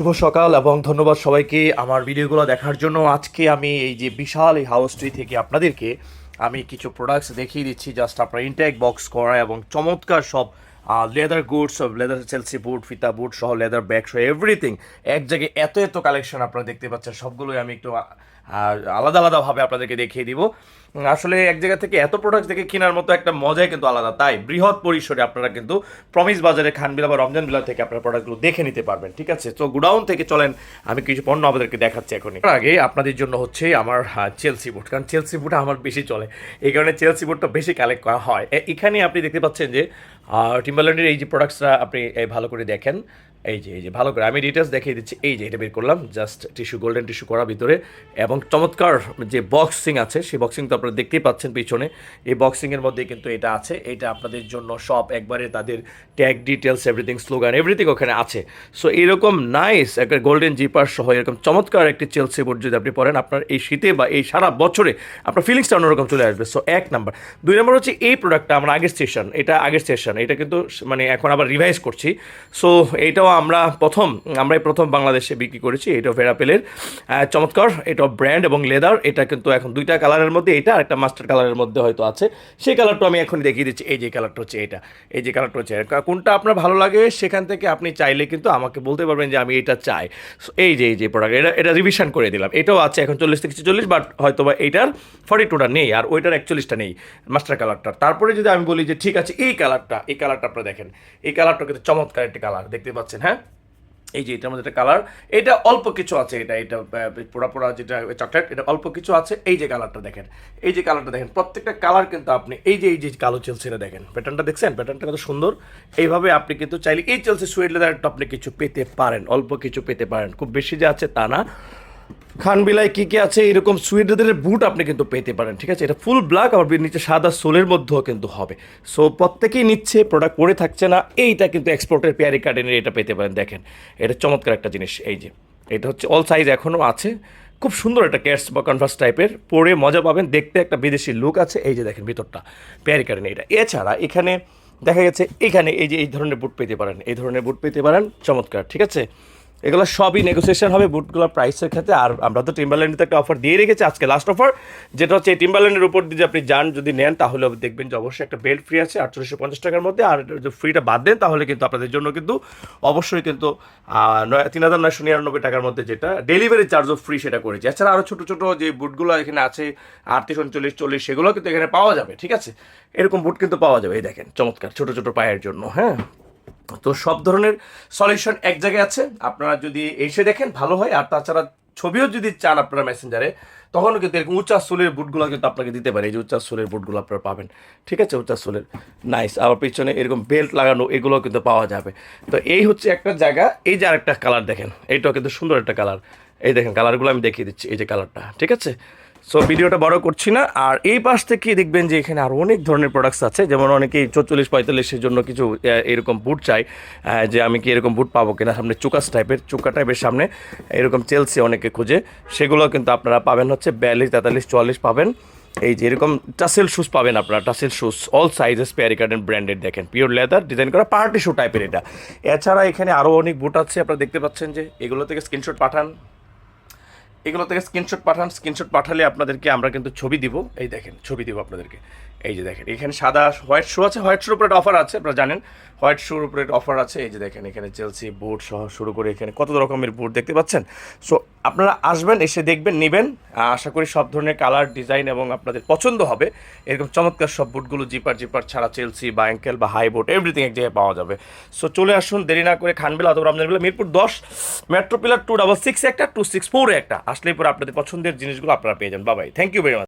শুভ সকাল এবং ধন্যবাদ সবাইকে আমার ভিডিওগুলো দেখার জন্য। আজকে আমি এই যে বিশাল এই হাউসটি থেকে আপনাদেরকে আমি কিছু প্রোডাক্টস দেখিয়ে দিচ্ছি। জাস্ট আপনার ইনটেক বক্স করা এবং চমৎকার সব leather goods leather Chelsea boot ফিতা বুট সহ লেদার ব্যাগ সহ এভরিথিং এক জায়গায় এত এত কালেকশন আপনারা দেখতে পাচ্ছেন, সবগুলোই আমি একটু আলাদা আলাদাভাবে আপনাদেরকে দেখিয়ে দিব। আসলে এক জায়গা থেকে এত প্রোডাক্ট দেখে কেনার মতো একটা মজাই কিন্তু আলাদা। তাই বৃহৎ পরিসরে আপনারা কিন্তু প্রমিস বাজারে খানবিলা বা রমজান বিলা থেকে আপনারা প্রোডাক্টগুলো দেখে নিতে পারবেন, ঠিক আছে? তো গুডাউন থেকে চলেন, আমি কিছু পণ্য আপনাদেরকে দেখাচ্ছি এখনই। আগে আপনাদের জন্য হচ্ছে আমার চেলসি বুট কারণ চেলসি বুট আমার বেশি চলে। এই কারণে চেলসি বুটটা বেশি কালেক্ট করা হয়। এখানে আপনি দেখতে পাচ্ছেন যে টিম্বারল্যান্ডের এই যে প্রোডাক্টসটা আপনি ভালো করে দেখেন এই যে এই যে, ভালো করে আমি ডিটেলস দেখিয়ে দিচ্ছি। এই যে, এটা বের করলাম জাস্ট টিস্যু গোল্ডেন টিস্যু করা ভিতরে। এবং চমৎকার যে বক্সিং আছে, সেই বক্সিং তো আপনারা দেখতেই পাচ্ছেন পিছনে। এই বক্সিংয়ের মধ্যে কিন্তু এটা আছে। এটা আপনাদের জন্য সব একবারে তাদের tag details everything slogan everything ওখানে আছে। সো এরকম নাইস একটা গোল্ডেন জিপার সহ এরকম চমৎকার একটি চেলসি বোর্ড যদি আপনি পড়েন আপনার এই শীতে বা এই সারা বছরে আপনার ফিলিংসটা অন্যরকম চলে আসবে। সো এক নাম্বার দুই নম্বর হচ্ছে এই প্রোডাক্টটা আমার আগের স্টেশন এটা আগের স্টেশন এটা কিন্তু মানে এখন আবার রিভাইজ করছি। সো এইটাও আমরা প্রথম, আমরাই প্রথম বাংলাদেশে বিক্রি করেছি এটাও ভেরাপেলের চমৎকার এটাও ব্র্যান্ড এবং লেদার, এটা কিন্তু এখন দুইটা কালারের মধ্যে, এটা আর একটা মাস্টার কালারের মধ্যে হয়তো আছে। সেই কালারটা আমি এখন দেখিয়ে দিচ্ছি, এই যে কালারটা হচ্ছে এটা, এই যে কালারটা হচ্ছে এটা। কোনটা আপনার ভালো লাগে, সেখান থেকে আপনি চাইলে কিন্তু আমাকে বলতে পারবেন যে আমি এটা চাই। এই যে এই যে প্রোডাক্ট এটা এটা রিভিশন করে দিলাম। এটাও আছে এখন চল্লিশ থেকে চল্লিশ বাট হয়তো বা এইটার ফর্টি টুটা নেই, আর ওইটার একচল্লিশটা নেই, মাস্টার কালারটা তারপরে যদি আমি বলি যে, ঠিক আছে, এই কালারটা এই কালারটা আপনারা দেখেন, এই কালারটা কিন্তু চমৎকার একটি কালার, দেখতে পাচ্ছেন। হ্যাঁ? এই যে, এটার মধ্যে একটা কালার এটা অল্প কিছু আছে, এটা এটা পোড়া পোড়া যেটা চকলেট এটা অল্প কিছু আছে। এই যে কালারটা দেখেন, এই যে কালারটা দেখেন, প্রত্যেকটা কালার কিন্তু আপনি, এই যে এই যে কালো চেলসি এটা দেখেন প্যাটার্নটা দেখছেন? প্যাটার্নটা কত সুন্দর। এইভাবে আপনি কিন্তু চাইলে এই চেলসি সুয়েট লেদার আপনি কিছু পেতে পারেন, অল্প কিছু পেতে পারেন। খুব বেশি যে আছে তা না। খানবিলায় কী কী আছে, এরকম সুইডেদের বুট আপনি কিন্তু পেতে পারেন, ঠিক আছে? এটা ফুল ব্ল্যাক, আবার নিচে সাদা সোলের মধ্যেও কিন্তু হবে। সো প্রত্যেকেই নিচ্ছে প্রোডাক্ট পরে থাকছে না, এইটা কিন্তু এক্সপোর্টের পেয়ারি কার্ডেনের এটা পেতে পারেন, দেখেন। এটা চমৎকার একটা জিনিস, এই যে। এটা হচ্ছে অল সাইজ এখনও আছে, খুব সুন্দর একটা ক্যাটস বা কনভার্স টাইপের পরে মজা পাবেন, দেখতে একটা বিদেশি লুক আছে, এই যে দেখেন ভিতরটা পেয়ারি কার্ডেন এটা। এছাড়া এখানে দেখা গেছে, এখানে এই যে এই ধরনের বুট পেতে পারেন, এই ধরনের বুট পেতে পারেন, চমৎকার, ঠিক আছে? এগুলো সবই নেগোসিয়েশন হবে বুটগুলোর প্রাইসের ক্ষেত্রে। আর আমরা তো টিম্বারল্যান্ডে একটা অফার দিয়ে রেখেছি আজকে লাস্ট অফার যেটা হচ্ছে এই টিম্বারল্যান্ডের উপর দিয়ে আপনি যান, যদি নেন, তাহলে দেখবেন যে অবশ্যই একটা বেল্ট ফ্রি আছে আটচল্লিশশো পঞ্চাশ টাকার মধ্যে। আর যদি ফ্রিটা বাদ দেন, তাহলে কিন্তু আপনাদের জন্য কিন্তু অবশ্যই কিন্তু তিন হাজার নয়শো নিরানব্বই টাকার মধ্যে যেটা ডেলিভারি চার্জও ফ্রি সেটা করেছি। এছাড়া আরও ছোটো ছোটো যে বুটগুলো এখানে আছে, আটত্রিশ, উনচল্লিশ, চল্লিশ, সেগুলো কিন্তু এখানে পাওয়া যাবে, ঠিক আছে? এরকম বুট কিন্তু পাওয়া যাবে, এই দেখেন, চমৎকার, ছোটো ছোটো পায়ের জন্য হ্যাঁ? তো সব ধরনের সলিউশন এক জায়গায় আছে। আপনারা যদি এসে দেখেন, ভালো হয়। আর তাছাড়া ছবিও যদি চান আপনারা মেসেঞ্জারে তখনও কিন্তু এরকম উচ্চা সোলের বুটগুলো কিন্তু আপনাকে দিতে পারে। এই যে উচ্চা সোলের বুটগুলো আপনারা পাবেন। ঠিক আছে? উচ্চা সোলের নাইস আবার পিছনে এরকম বেল্ট লাগানো এগুলো কিন্তু পাওয়া যাবে। তো এই হচ্ছে একটা জায়গা। এই যে আরেকটা কালার দেখেন, এইটাও কিন্তু সুন্দর একটা কালার এই দেখেন কালারগুলো আমি দেখিয়ে দিচ্ছি, এই যে কালারটা ঠিক আছে? সো ভিডিওটা বড় করছি না। আর এই পাশ থেকে দেখবেন যে এখানে আরও অনেক ধরনের প্রোডাক্টস আছে। যেমন অনেকেই চল্লিশ পঁয়তাল্লিশের জন্য কিছু এরকম বুট চাই যে আমি কি এরকম বুট পাবো কিনা সামনে, চুকাস টাইপের চুকা টাইপের সামনে। এরকম চেলসি অনেকে খুঁজে। সেগুলো কিন্তু আপনারা পাবেন হচ্ছে বিয়াল্লিশ, তেতাল্লিশ, চুয়াল্লিশ পাবেন। এই যে এরকম টাসেল শুজ পাবেন আপনারা টাসেল শুজ অল সাইজেস পেয়ারি গার্ডেন ব্র্যান্ডেড দেখেন। পিওর লেদার ডিজাইন করা পার্টি শু টাইপের এটা। এছাড়া এখানে আরও অনেক বুট আছে, আপনারা দেখতে পাচ্ছেন যে এগুলো থেকে স্ক্রিনশট পাঠান। এগুলো থেকে স্ক্রিনশট পাঠান স্ক্রিনশট পাঠালে আপনাদেরকে আমরা কিন্তু ছবি দিব। এই দেখেন, ছবি দিব আপনাদেরকে। এই যে দেখেন, এখানে সাদা হোয়াইট শু আছে, হোয়াইট শুর উপরে অফার আছে, আপনারা জানেন। হোয়াইট শুর উপরে অফার আছে, এই যে দেখেন, এখানে চেলসি বুট সহ শুরু করে এখানে কত রকমের বুট দেখতে পাচ্ছেন? সো আপনারা আসবেন, এসে দেখবেন, নেবেন। আশা করি সব ধরনের কালার, ডিজাইন এবং আপনাদের পছন্দ হবে। এরকম চমৎকার সব বুটগুলো জিপার জিপার ছাড়া চেলসি বা অ্যাঙ্কেল বা হাই বোট এভরিথিং এক জায়গায় পাওয়া যাবে। সো চলে আসুন, দেরি না করে খানবেলা অথবা রমজানবেলা, মিরপুর দশ metro pillar two double six একটা টু সিক্স ফোর একটা। আসলেই পরে আপনাদের পছন্দের জিনিসগুলো আপনারা পেয়ে যান বাবাই থ্যাংক ইউ ভেরি মাচ